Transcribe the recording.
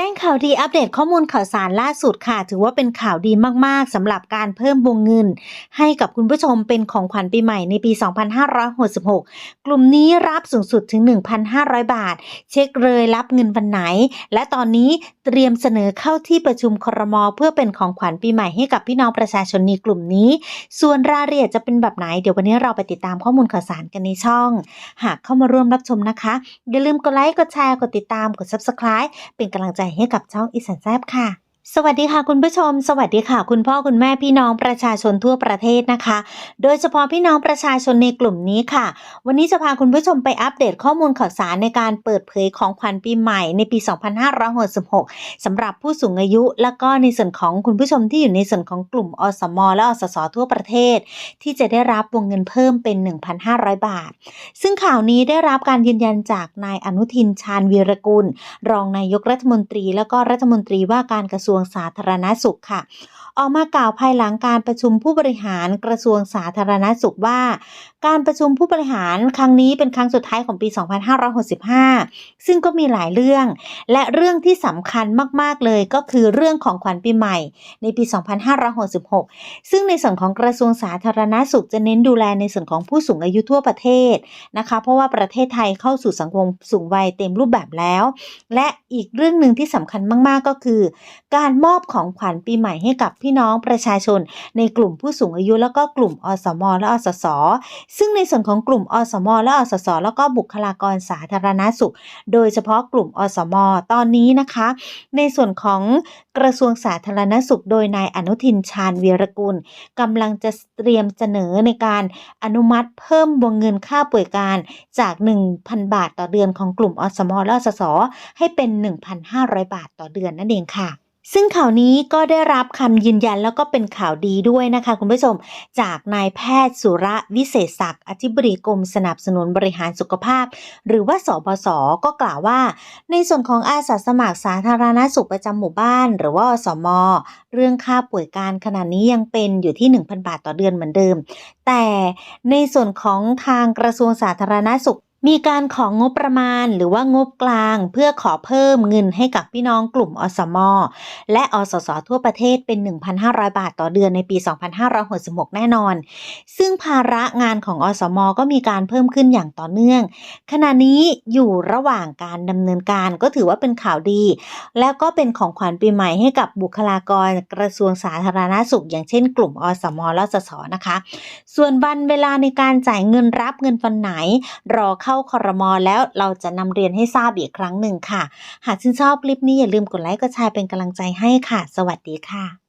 จ้งข่าวดีอัปเดตข้อมูลข่าวสารล่าสุดค่ะ ถือว่าเป็นข่าวดีมากๆสำหรับการเพิ่มวงเงิน ให้กับคุณผู้ชมเป็นของขวัญปีใหม่ในปี 2566 กลุ่มนี้รับสูงสุดถึง 1,500 บาท เช็คเลยรับเงินวันไหน และตอนนี้เตรียมเสนอเข้าที่ประชุมครม เพื่อเป็นของขวัญปีใหม่ให้กับพี่น้องประชาชนในกลุ่มนี้ ส่วนรายละเอียดจะเป็นแบบไหนเดี๋ยววันนี้เราไปติดตามข้อมูลข่าวสารกันในช่อง หากเข้ามาร่วมรับชมนะคะอย่าลืมกดไลค์กดแชร์กดติดตามกด subscribe เป็นกำลังใจให้กับช่องอีสานแซบค่ะ สวัสดีค่ะคุณผู้ชม สวัสดีค่ะ คุณพ่อคุณแม่พี่น้องประชาชนทั่วประเทศนะคะ โดยเฉพาะพี่น้องประชาชนในกลุ่มนี้ค่ะ วันนี้จะพาคุณผู้ชมไปอัปเดตข้อมูลข่าวสารในการเปิดเผยของขวัญปีใหม่ในปี 2566สำหรับผู้สูงอายุ และก็ในส่วนของคุณผู้ชมที่อยู่ในส่วนของกลุ่มอสมและอสสทั่วประเทศ ที่จะได้รับวงเงินเพิ่มเป็น 1,500 บาท ซึ่งข่าวนี้ได้รับการยืนยันจากนายอนุทินชาญวีรกุล รองนายกรัฐมนตรี แล้วก็รัฐมนตรีว่าการกระทรวงสาธารณสุขค่ะ ออกมากล่าวภายหลังการประชุมผู้บริหารกระทรวงสาธารณสุขว่า การประชุมผู้บริหารครั้งนี้เป็นครั้งสุดท้ายของปี 2565 ซึ่งก็มีหลายเรื่อง และเรื่องที่สำคัญมาก ๆ เลยก็คือเรื่องของขวัญปีใหม่ ในปี 2566 ซึ่งในส่วนของกระทรวงสาธารณสุขจะเน้นดูแลในส่วนของผู้สูงอายุทั่วประเทศนะคะ เพราะว่าประเทศไทยเข้าสู่สังคมสูงวัยเต็มรูปแบบแล้ว และอีกเรื่องหนึ่งที่สำคัญมาก ๆ ก็คือ การมอบของขวัญปีใหม่ให้กับพี่น้องประชาชน ในกลุ่มผู้สูงอายุแล้วก็กลุ่มอสม และอสส ซึ่งในส่วนของกลุ่มอสม และอสส แล้วก็บุคลากรสาธารณสุข โดยเฉพาะกลุ่มอสม ตอนนี้นะคะ ในส่วนของกระทรวงสาธารณสุข โดยนายอนุทินชาญวีรกุลกำลังจะเตรียมเสนอในการอนุมัติเพิ่มวงเงินค่าป่วยการจาก 1,000 บาทต่อเดือนของกลุ่มอสม และอสส ให้เป็น 1,500 บาทต่อเดือนนั่นเองค่ะ ซึ่งข่าวนี้ก็ได้รับคำยืนยันแล้วก็เป็นข่าวดีด้วยนะคะคุณผู้ชม จากนายแพทย์สุระวิเศษศักดิ์อธิบดีกรมสนับสนุนบริหารสุขภาพ หรือว่าสบศก็กล่าวว่า ในส่วนของอาสาสมัครสาธารณสุขประจำหมู่บ้าน หรือว่าสมเรื่องค่าป่วยการขณะนี้ยังเป็นอยู่ที่ 1,000 บาทต่อเดือนเหมือนเดิม แต่ในส่วนของทางกระทรวงสาธารณสุข มีการของงบประมาณหรือว่างบกลางเพื่อขอเพิ่มเงินให้กับพี่น้องกลุ่มอสมและอสสทั่วประเทศเป็น 1,500 บาทต่อเดือนในปี 2566 แน่นอน ซึ่งภาระงานของอสมก็มีการเพิ่มขึ้นอย่างต่อเนื่อง ขณะนี้อยู่ระหว่างการดำเนินการก็ถือว่าเป็นข่าวดี แล้วก็เป็นของขวัญปีใหม่ให้กับบุคลากรกระทรวงสาธารณสุข อย่างเช่น กลุ่มอสมและอสสนะคะ ส่วนวันเวลาในการจ่ายเงินรับเงินวันไหนรอเข้าาคอรมอแล้วเราจะนำเรียนให้ทราบอีกครั้งหนึ่งค่ะ หากชื่นชอบคลิปนี้อย่าลืมกดไลค์กดแชร์เป็นกำลังใจให้ค่ะ สวัสดีค่ะ